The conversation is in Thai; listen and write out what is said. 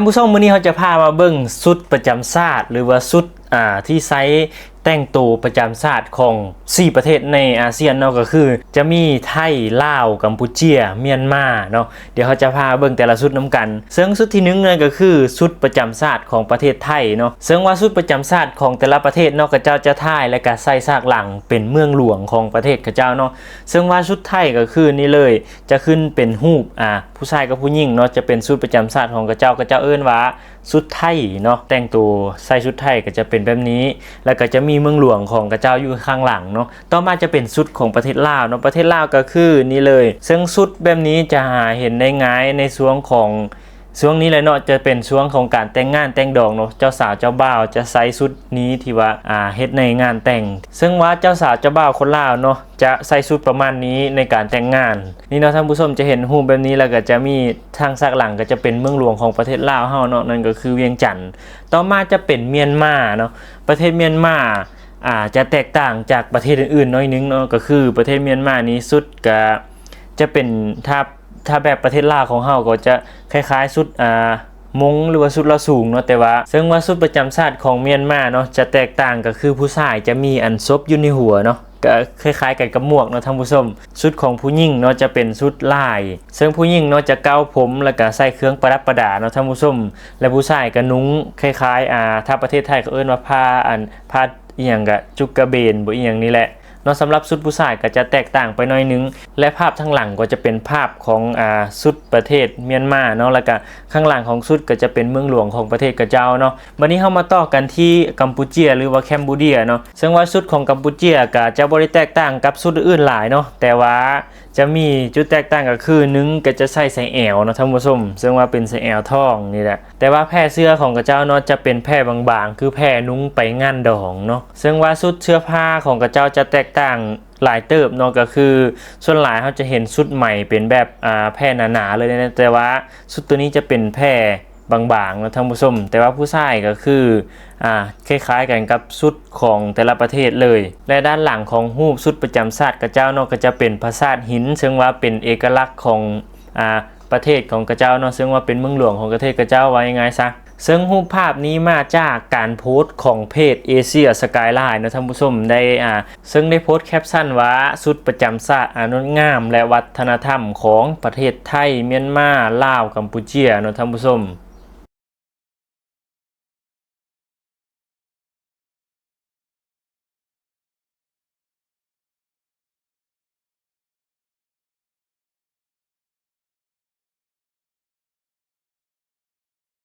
านผู้ชมมื้อนี้เขาจะพามาเบิ่งสุดประจำชาติหรือว่าสุดอ่าที่ไซแต่งตัวประจำชาติของ 4 ประเทศในอาเซียนเนาะก็คือ จะมีไทยลาวกัมพูเชียเมียนมาเนาะเดี๋ยวเขาจะพาเบิ่งแต่ละชุดน้ำกัน ซึ่งชุดที่หนึ่งเนี่ยก็คือชุดประจำชาติของประเทศไทยเนาะซึ่งว่าชุดประจำชาติของแต่ละประเทศเนาะก็เจ้าจะท่ายและก็ใส่ซากหลังเป็นเมืองหลวงของประเทศเขาเจ้าเนาะซึ่งว่าชุดไทยก็คือนี่เลยจะขึ้นเป็นรูปอ่าผู้ชายกับผู้หญิงเนาะจะเป็นชุดประจำชาติของเขาเจ้าเขาเจ้าเอิ้นว่าชุดไทยเนาะแต่งตัวใส่ชุดไทยก็จะเป็นแบบนี้ แล้วก็จะมีีเมืองหลวงของกระเจ้าอยู่ข้างหลังเนาะต่อมาจะเป็นสุดของประเทศลาวเนาะประเทศลาวก็คือนี่เลยซึ่งสุดแบบนี้จะหาเห็นได้ง่ายในช่วงของ ช่วงนี้เลยเนาะจะเป็นช่วงของการแต่งงานแต่งดองเนาะเจ้าสาวเจ้าบ่าวจะใส่ชุดนี้ที่ว่าอ่าเฮ็ดในงานแต่ง ซึ่งว่าเจ้าสาวเจ้าบ่าวคนลาวเนาะจะใส่ชุดประมาณนี้ในการแต่งงาน นี่เนาะท่านผู้ชมจะเห็นรูปแบบนี้แล้วก็จะมีทางซากหลังก็จะเป็นเมืองหลวงของประเทศลาวเฮาเนาะนั่นก็คือเวียงจันทน์ต่อมาจะเป็นเมียนมาเนาะประเทศเมียนมาอ่าจะแตกต่างจากประเทศอื่นๆน้อยนึงเนาะก็คือประเทศเมียนมานี้สุดก็จะเป็นถ้า ถ้าแบบประเทศลาวของเฮาก็จะคล้ายๆสุดอ่ามงหรือว่าสุดละสูงเนาะแต่ว่าซึ่งว่าสุดประจำชาติของเมียนมาเนาะจะแตกต่างก็คือผู้ชายจะมีอันซบอยู่ในหัวเนาะก็คล้ายๆกันกับหมวกเนาะท่านผู้ชมชุดของผู้หญิงเนาะจะเป็นชุดลาย ซึ่งผู้หญิงเนาะจะเก้าผมแล้วก็ใส่เครื่องประดับประดาเนาะท่านผู้ชมและผู้ชายก็นุ้งคล้ายๆอ่าถ้าประเทศไทยก็เอิ้นว่าผ้าอันผ้าอีหยังกะจุกกระเบนบ่อีหยังนี่แหละ เนาะสำหรับชุดผู้ชายก็จะแตกต่างไปหน่อยนึง และภาพข้างหลังก็จะเป็นภาพของอ่าชุดประเทศเมียนมาเนาะแล้วก็ข้างหลังของชุดก็จะเป็นเมืองหลวงของประเทศกระเจ้าเนาะวันนี้เฮามาต่อกันที่กัมพูเชียหรือว่าแคมบูเดียเนาะซึ่งว่าชุดของกัมพูเชียก็จะบ่ได้แตกต่างกับชุดอื่นหลายเนาะแต่ว่าจะมีจุดแตกต่างก็คือนึงก็จะใส่ใส่แอวเนาะท่านผู้ชมซึ่งว่าเป็นใส่แอวทองนี่แหละแต่ว่าแพร่เสื้อของกระเจ้าเนาะจะเป็นแพร่บางๆ คือแพร่นุ้งไปงานดองเนาะซึ่งว่าชุดเสื้อผ้าของกระเจ้าจะแตกต่างหลายเติบเนาะก็คือส่วนหลายเขาจะเห็นชุดใหม่เป็นแบบอ่าแพร่หนาๆเลยนะแต่ว่าชุดตัวนี้จะเป็นแพร่บางๆนะท่านผู้ชมแต่ว่าผู้ชายก็คืออ่าคล้ายๆกันกับชุดของแต่ละประเทศเลย และด้านหลังของรูปชุดประจำชาติกระเจ้าเนาะก็จะเป็นพระธาตุหินซึ่งว่าเป็นเอกลักษณ์ของอ่าประเทศของกระเจ้าเนาะซึ่งว่าเป็นเมืองหลวงของประเทศกระเจ้าไว้ยังไงซะ ซึ่งรูปภาพนี้มาจากการโพสต์ของเพจเอเชียสกายไลน์นะท่านผู้ชมได้อ่าซึ่งได้โพสต์แคปชั่นว่าสุดประจำชาติอนุงาม และวัฒนธรรมของประเทศไทยเมียนมาลาวกัมพูเชียนะท่านผู้ชม